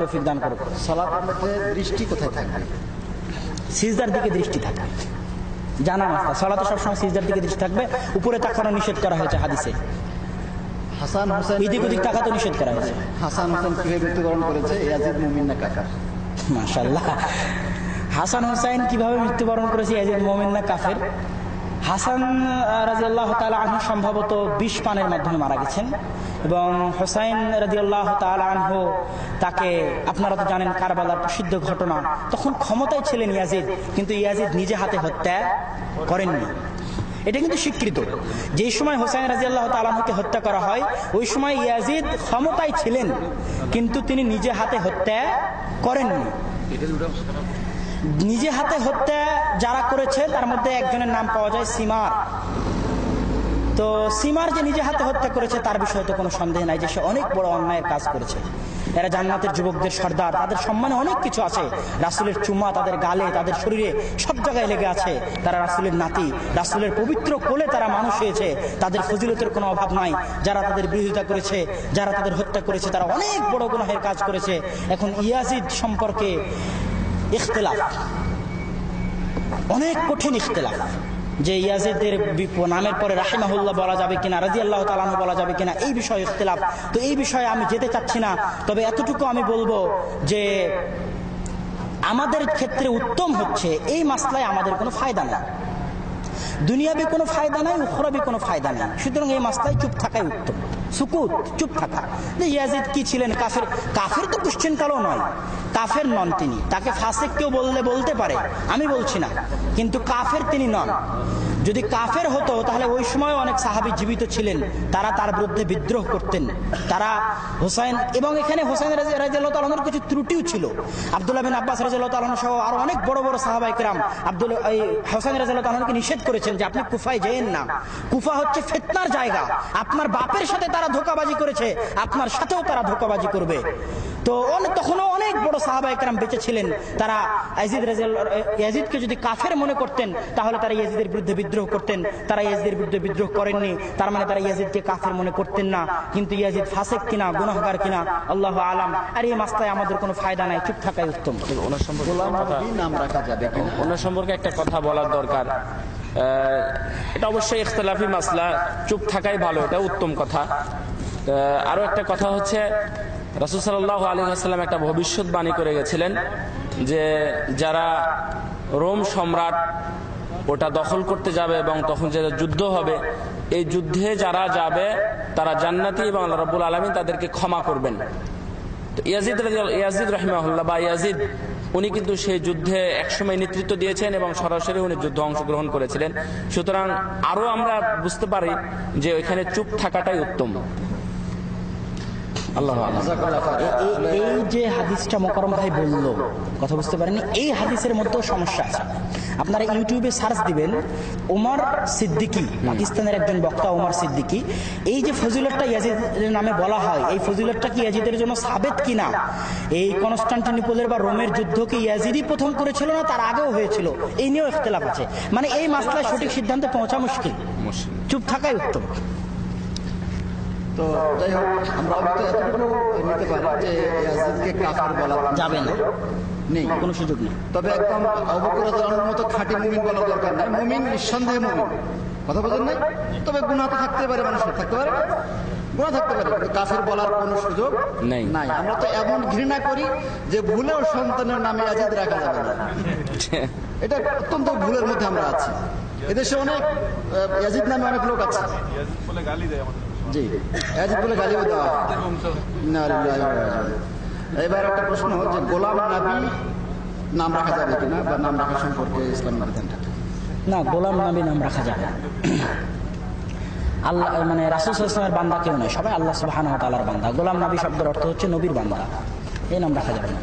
তৌফিক দান করুক সালাতের দৃষ্টি কোথায় থাকবে? সিজদার দিকে দৃষ্টি থাকবে। জানা মাস্তা সলাতে সবসময় সিজদার দিকে দৃষ্টি থাকবে। উপরে তাকানো নিষেধ করা হয়েছে হাদিসে। হাসান হোসেন এদিক ওদিক তাকাতে নিষেধ করা হয়েছে। হাসান হোসেন কীভাবে মৃত্যুবরণ করেছে ইয়াজিদ মুমিন না কাকা মাশাল্লাহ হাসান হোসাইন কীভাবে মৃত্যুবরণ করেছে ইয়াজিদ মোমিন না কাফের? হাসান রাজিয়াল্লাহ তালা আনহু সম্ভবত বিষ পানের মাধ্যমে মারা গেছেন। এবং হোসাইন রাজিয়াল্লাহ তালা আনহু তাকে, আপনারা তো জানেন কারবালার প্রসিদ্ধ ঘটনা, তখন ক্ষমতায় ছিলেন ইয়াজিদ, কিন্তু ইয়াজিদ নিজে হাতে হত্যা করেননি। এটা কিন্তু স্বীকৃত। যে সময় হোসাইন রাজি আল্লাহ তালাহকে হত্যা করা হয়, ওই সময় ইয়াজিদ ক্ষমতায় ছিলেন, কিন্তু তিনি নিজে হাতে হত্যা করেননি। নিজে হাতে হত্যা যারা করেছে, তার মধ্যে একজনের নাম পাওয়া যায় সিমার। তো সিমার যে নিজে হাতে হত্যা করেছে, তার বিষয়ে তো কোনো সন্দেহ নাই যে সে অনেক বড় অন্যায়ের কাজ করেছে। এরা জান্নাতের যুবকদের সর্দার, তাদের সম্মানে অনেক কিছু আছে। রাসুলের চুমা, তাদের গালে, তাদের শরীরে সব জায়গায় লেগে আছে। তারা রাসুলের নাতি, রাসুলের পবিত্র কোলে তারা মানুষ হয়েছে। তাদের ফজিলতের কোনো অভাব নাই। যারা তাদের বিরোধিতা করেছে, যারা তাদের হত্যা করেছে, তারা অনেক বড় গুনাহের কাজ করেছে। এখন ইয়াজিদ সম্পর্কে ইখতলাফ। অনেক কঠিন ইখতলাফ। যে ইয়াজিদের নামের পরে রাহিমাহুল্লাহ বলা যাবে কিনা রাজি আল্লাহ তালানু বলা যাবে কিনা, এই বিষয়ে ইখতলাফ। তো এই বিষয়ে আমি যেতে চাচ্ছি না, তবে এতটুকু আমি বলব যে আমাদের ক্ষেত্রে উত্তম হচ্ছে এই মাসলায় আমাদের কোনো ফায়দা নেই। দুনিয়াবি কোনো ফায়দা নাই, উখরাবি কোনো ফায়দা নাই। সুতরাং এই মাসলায় চুপ থাকাই উত্তম। সুকুত, চুপ থাকা। যে ইয়াজিদ কি ছিলেন? কাফের কাফের তো কোশ্চেন কালো নয়। কাফের নন তিনি। তাকে ফাসেক কেউ বললে বলতে পারে। আমি বলছি না। কিন্তু কাফের তিনি নন। যদি কাফের হতো, তাহলে ওই সময় অনেক সাহাবি জীবিত ছিলেন। তারা তার বিরুদ্ধে বিদ্রোহ করতেন। তারা হোসাইন এবং এখানে হোসাইন রাজিয়াল্লাহ কিছু ত্রুটিও ছিল। আবদুল্লাহ বিন আব্বাস রাজিয়াল্লাহ তালন সহ আরও অনেক বড় বড় সাহাবাই কিরাম আব্দুল এই হোসাইন রাজিয়াল্লাহ তালনকে নিষেধ করেছেন যে, আপনি কুফায় যেয়েন না। কুফা হচ্ছে ফেতনার জায়গা। আপনার বাপের সাথে তারা ধোকাবাজি করেছে। আপনার সাথেও তারা ধোকাবাজি করবে। তো অনেক তখনও অনেক বড় সাহাবাই কেরাম বেঁচে ছিলেন। তারা ইয়াজিদ রাজিয়াল্লাহ ইয়াজিদকে যদি কাফের মনে করতেন তাহলে তারা ইয়াজিদের বিরুদ্ধে বিদ্রোহ করতেন। তারা ইয়াজিদের বিরুদ্ধে বিদ্রোহ করেননি তার মানে তারা ইয়াজিদকে কাফের মনে করতেন না। কিন্তু ইয়াজিদ ফাসেক কিনা গুনাহগার কিনা আল্লাহ আলাম। আর এই মাস্তায় আমাদের কোনো ফায়দা নাই চুপ থাকাই উত্তম। ওনার সম্পর্কে একটা কথা নাম রাখা যাবে ওনার সম্পর্কে একটা কথা বলার দরকার। এটা অবশ্যই ইখতলাফি মাসলা চুপ থাকাই ভালো এটা উত্তম কথা। আহ, আরও একটা কথা হচ্ছে রাসুল সাল্লাহ আলী আসসালাম একটা ভবিষ্যৎবাণী করে গেছিলেন যে যারা রোম সম্রাট ওটা দখল করতে যাবে এবং তখন যে যুদ্ধ হবে, এই যুদ্ধে যারা যাবে, তারা জান্নাতি এবং আল্লাহ রবুল আলমী তাদেরকে ক্ষমা করবেন। তো ইয়াজিদ ইয়াজিদ রহিমাহুল্লাহ, বা ইয়াজিদ, উনি কিন্তু সেই যুদ্ধে একসময় নেতৃত্ব দিয়েছেন এবং সরাসরি উনি যুদ্ধে অংশগ্রহণ করেছিলেন। সুতরাং আরও আমরা বুঝতে পারি যে ওইখানে চুপ থাকাটাই উত্তম আল্লাহ আল্লাহ জাযাকাল্লাহ খাইর। এই- এই যে হাদিসটা মোকরম ভাই বলল কথা বুঝতে পারেন এই হাদিসের মধ্যেও সমস্যা আছে। আপনারা ইউটিউবে সার্চ দিবেন ওমর সিদ্দিকি পাকিস্তানের একজন বক্তা ওমর সিদ্দিকি এই যে ফজিলতটা ইয়াজিদের নামে বলা হয় এই ফজিলতটা কি ইয়াজিদের জন্য সাবেত কিনা? এই কনস্টান্টিনিপোলের বা রোমের যুদ্ধ কি ইয়াজিদই প্রথম করেছিল না তার আগেও হয়েছিল? এই নিয়েও ইখতলাফ আছে। মানে এই মাসলায় সঠিক সিদ্ধান্তে পৌঁছা মুশকিল। চুপ থাকাই উত্তম। তো যাই হোক আমরা হয়তো এতটুকু নিতে পারি যে ইয়াজিদকে কাফের বলা যাবে না। নেই কোনো সুযোগ নেই। তবে একদম অবকরা জানানোর মতো খাঁটি মুমিন বলার দরকার নাই। মুমিন নিঃসন্দেহে মুমিন। কথা বলেন নাই? তবে গুণা তো থাকতে পারে মানুষের থাকতে পারে। না? গুণা থাকতে পারে কিন্তু কাফের বলার কোনো সুযোগ নেই। নাই। আমরা তো এমন ঘৃণা করি যে ভুলেও সন্তানের নামে ইয়াজিদ রাখা যাবে না। এটা অত্যন্ত ভুলের মধ্যে আমরা আছি। এদেশে অনেক ইয়াজিদ নামে অনেক লোক আছে। ইয়াজিদ বলে গালিও দেওয়া হয়। লিল্লাহি ওয়া ইন্না এবার একটা প্রশ্ন, যে গোলাম নাবি নাম রাখা যাবে কিনা বা নাম রাখা সম্পর্কে ইসলাম বিধানটা না, গোলাম নবী নাম রাখা যাবে। আল্লাহ মানে রাসুল বান্দা কেউ নয়, সবাই আল্লাহ তালার বান্দা। গোলাম নবী শব্দের অর্থ হচ্ছে নবীর বান্দা। এই নাম রাখা যাবে না।